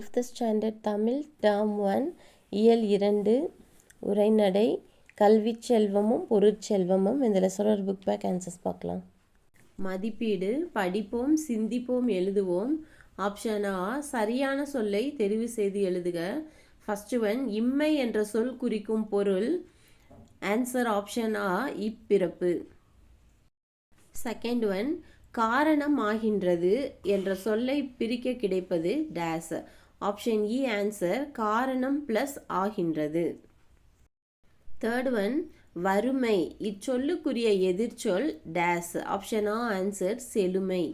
Fifth standard Tamil term one இயல் இரண்டு உரைநடை கல்வி செல்வமும் பொருட்செல்வமும் இதில் சொல்கிற புக் பேக் ஆன்சர்ஸ் பார்க்கலாம். மதிப்பீடு படிப்போம் சிந்திப்போம் எழுதுவோம். ஆப்ஷன் ஆ சரியான சொல்லை தெரிவு செய்து எழுதுக. ஃபர்ஸ்ட் ஒன் இம்மை என்ற சொல் குறிக்கும் பொருள். ஆன்சர் ஆப்ஷன் ஆ இப்பிறப்பு. செகண்ட் ஒன் காரணம் ஆகின்றது என்ற சொல்லை பிரிக்க கிடைப்பது டேஸ் ஆப்ஷன் இ ஆன்சர் காரணம் ப்ளஸ் ஆகின்றது. தேர்ட் ஒன் வறுமை. இச்சொல்லுக்குரிய எதிர்ச்சொல் டேஸ் ஆப்ஷன் ஆ ஆன்சர் செழுமை.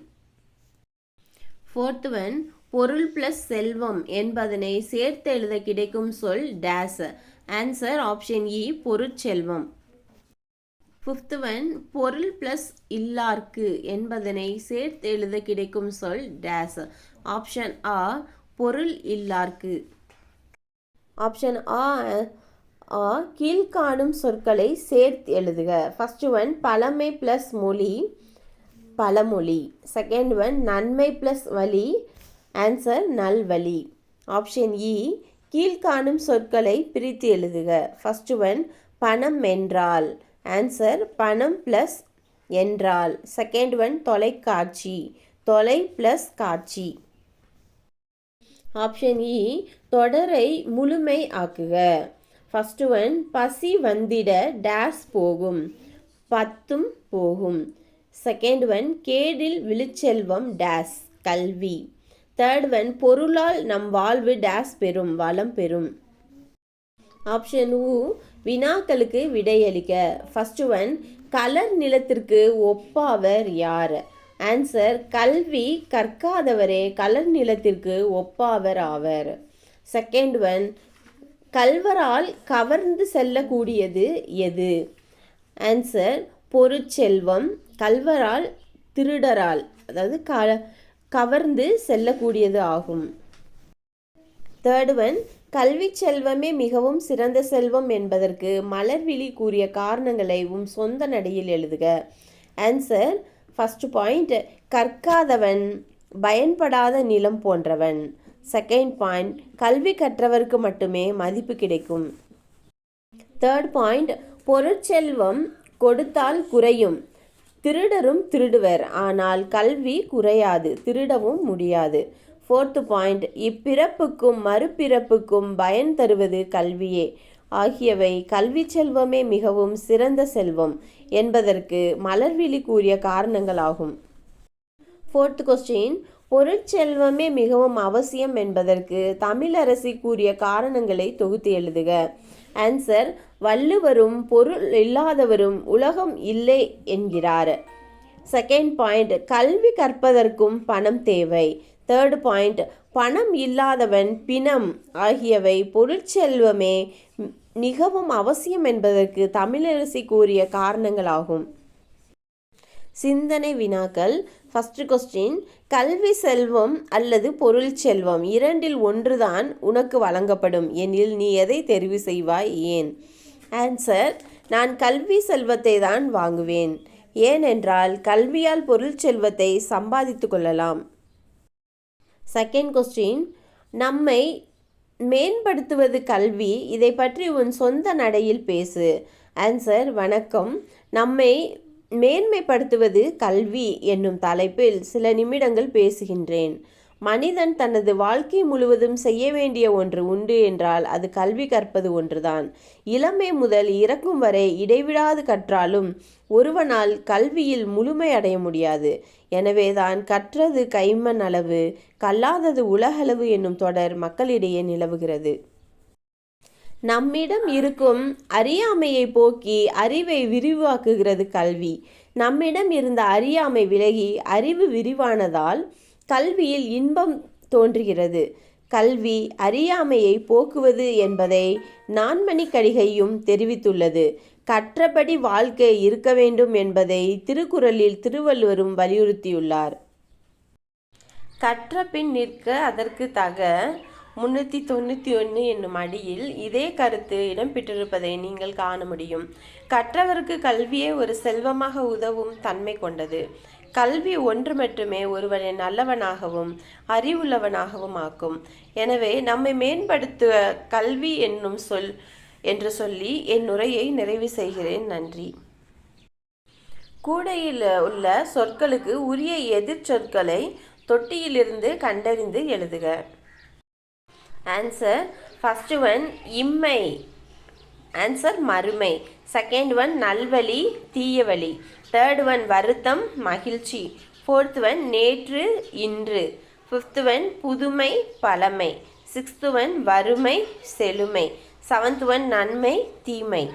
ஃபோர்த் ஒன் பொருள் ப்ளஸ் செல்வம் என்பதனை சேர்த்து எழுத கிடைக்கும் சொல் டேஸ் ஆன்சர் ஆப்ஷன் இ பொருட்செல்வம். ஃபிஃப்த் ஒன் பொருள் ப்ளஸ் இல்லார்க்கு என்பதனை சேர்த்து எழுத கிடைக்கும் சொல் டேஸ் ஆப்ஷன் ஆ பொருள் இல்லார்க்கு. ஆப்ஷன் ஆ ஆ கீழ்காணும் சொற்களை சேர்த்து எழுதுக. ஃபஸ்ட்டு ஒன் பழமை ப்ளஸ் மொழி பழமொழி. செகண்ட் ஒன் நன்மை ப்ளஸ் வழி ஆன்சர் நல்வழி ஆப்ஷன் இ கீழ்காணும் சொற்களை பிரித்து எழுதுக. ஃபர்ஸ்ட் ஒன் பணம் என்றால் ஆன்சர் பணம் ப்ளஸ் என்றால். செகண்ட் ஒன் தொலைக்காட்சி. தொலை ப்ளஸ் காட்சி. ஆப்ஷன் இ தொடரை முழுமை ஆக்குக. ஃபர்ஸ்ட் ஒன் பசி வந்திட டேஸ் போகும். பத்தும் போகும். செகண்ட் ஒன் கேடில் விழுச்செல்வம் டேஸ் கல்வி. தேர்ட் ஒன் பொருளால் நம் வாழ்வு டேஸ் பெறும் வளம் பெறும். ஆப்ஷன் உ வினாக்களுக்கு விடையளிக்க. ஃபர்ஸ்ட் ஒன் கலர் நிலத்திற்கு ஒப்பாவர் யார்? ஆன்சர் கல்வி கற்காதவரே கலர் நிலத்திற்கு ஒப்பாவர் ஆவர். செகண்ட் ஒன் கல்வரால் கவர்ந்து செல்லக்கூடியது எது? ஆன்சர் பொருட்செல்வம் கல்வரால் திருடரால் அதாவது க கவர்ந்து செல்லக்கூடியது ஆகும். தேர்ட் ஒன் கல்வி செல்வமே மிகவும் சிறந்த செல்வம் என்பதற்கு மலர்விழி கூறிய காரணங்களை உம் சொந்த நடையில் எழுதுக. ஆன்சர் ஃபர்ஸ்ட் பாயிண்ட் கற்காதவன் பயன்படாத நிலம் போன்றவன். செகண்ட் பாயிண்ட் கல்வி கற்றவருக்கு மட்டுமே மதிப்பு கிடைக்கும். தேர்ட் பாயிண்ட் பொருட்செல்வம் கொடுத்தால் குறையும். திருடரும் திருடுவர் ஆனால் கல்வி குறையாது திருடவும் முடியாது. ஃபோர்த்து பாயிண்ட் இப்பிறப்புக்கும் மறுபிறப்புக்கும் பயன் தருவது கல்வியே. ஆகியவை கல்வி செல்வமே மிகவும் சிறந்த செல்வம் என்பதற்கு மலர்விழி கூறிய காரணங்களாகும். ஃபோர்த் கொஸ்டின் பொருட்செல்வமே மிகவும் அவசியம் என்பதற்கு தமிழரசி கூறிய காரணங்களை தொகுத்து எழுதுக. ஆன்சர் வள்ளுவரும் பொருள் இல்லாதவரும் உலகம் இல்லை என்கிறார். செகண்ட் பாயிண்ட் கல்வி கற்பதற்கும் பணம் தேவை. தேர்டு பாயிண்ட் பணம் இல்லாதவன் பிணம் ஆகியவை பொருட்செல்வமே மிகவும் அவசியம் என்பதற்கு தமிழரசி கூறிய காரணங்களாகும். சிந்தனை வினாக்கள். ஃபஸ்ட்டு கொஸ்டின் கல்வி செல்வம் அல்லது பொருள் செல்வம் இரண்டில் ஒன்றுதான் உனக்கு வழங்கப்படும் எனில் நீ எதை தெரிவு செய்வாய் ஏன்? ஆன்சர் நான் கல்வி செல்வத்தை தான் வாங்குவேன். ஏனென்றால் கல்வியால் பொருள் செல்வத்தை சம்பாதித்து கொள்ளலாம். செகண்ட் கொஸ்டின் நம்மை மேம்படுத்துவது கல்வி இதை பற்றி உன் சொந்த நடையில் பேசு. ஆன்சர் வணக்கம். நம்மை மேன்மைப்படுத்துவது கல்வி என்னும் தலைப்பில் சில நிமிடங்கள் பேசுகின்றேன். மனிதன் தனது வாழ்க்கை முழுவதும் செய்ய வேண்டிய ஒன்று உண்டு என்றால் அது கல்வி கற்பது ஒன்றுதான். இளமை முதல் இறக்கும் வரை இடைவிடாது கற்றாலும் ஒருவனால் கல்வியில் முழுமை அடைய முடியாது. எனவேதான் கற்றது கைமண் அளவு கல்லாதது உலகளவு என்னும் தொடர் மக்களிடையே நிலவுகிறது. நம்மிடம் இருக்கும் அறியாமையை போக்கி அறிவை விரிவாக்குகிறது கல்வி. நம்மிடம் இருந்த அறியாமை விலகி அறிவு விரிவானதால் கல்வியில் இன்பம் தோன்றுகிறது. கல்வி அறியாமையை போக்குவது என்பதை நான்மணி கடிகையும் தெரிவித்துள்ளது. கற்றபடி வாழ்க்கை இருக்க வேண்டும் என்பதை திருக்குறளில் திருவள்ளுவரும் வலியுறுத்தியுள்ளார். கற்ற பின் நிற்க அதற்கு தக முன்னூற்றி தொண்ணூற்றி ஒன்று என்னும் அடியில் இதே கருத்து இடம்பெற்றிருப்பதை நீங்கள் காண முடியும். கற்றவருக்கு கல்வியே ஒரு செல்வமாக உதவும் தன்மை கொண்டது. கல்வி ஒன்று மட்டுமே ஒருவனை நல்லவனாகவும் அறிவுள்ளவனாகவும் ஆக்கும். எனவே நம்மை மேம்படுத்த கல்வி என்னும் சொல் என்று சொல்லி என் உரையை நிறைவு செய்கிறேன். நன்றி. கூடையில் உள்ள சொற்களுக்கு உரிய எதிர்ச்சொற்களை தொட்டியிலிருந்து கண்டறிந்து எழுதுக. ஆன்சர் ஃபஸ்ட்டு ஒன் இம்மை. ஆன்சர் மறுமை. செகண்ட் ஒன் நல்வழி தீயவழி. தேர்ட் ஒன் வருத்தம் மகிழ்ச்சி. ஃபோர்த் ஒன் நேற்று இன்று. ஃபிஃப்த் ஒன் புதுமை பழமை. சிக்ஸ்த் ஒன் வறுமை செழுமை. செவன்த் ஒன் நன்மை தீமை.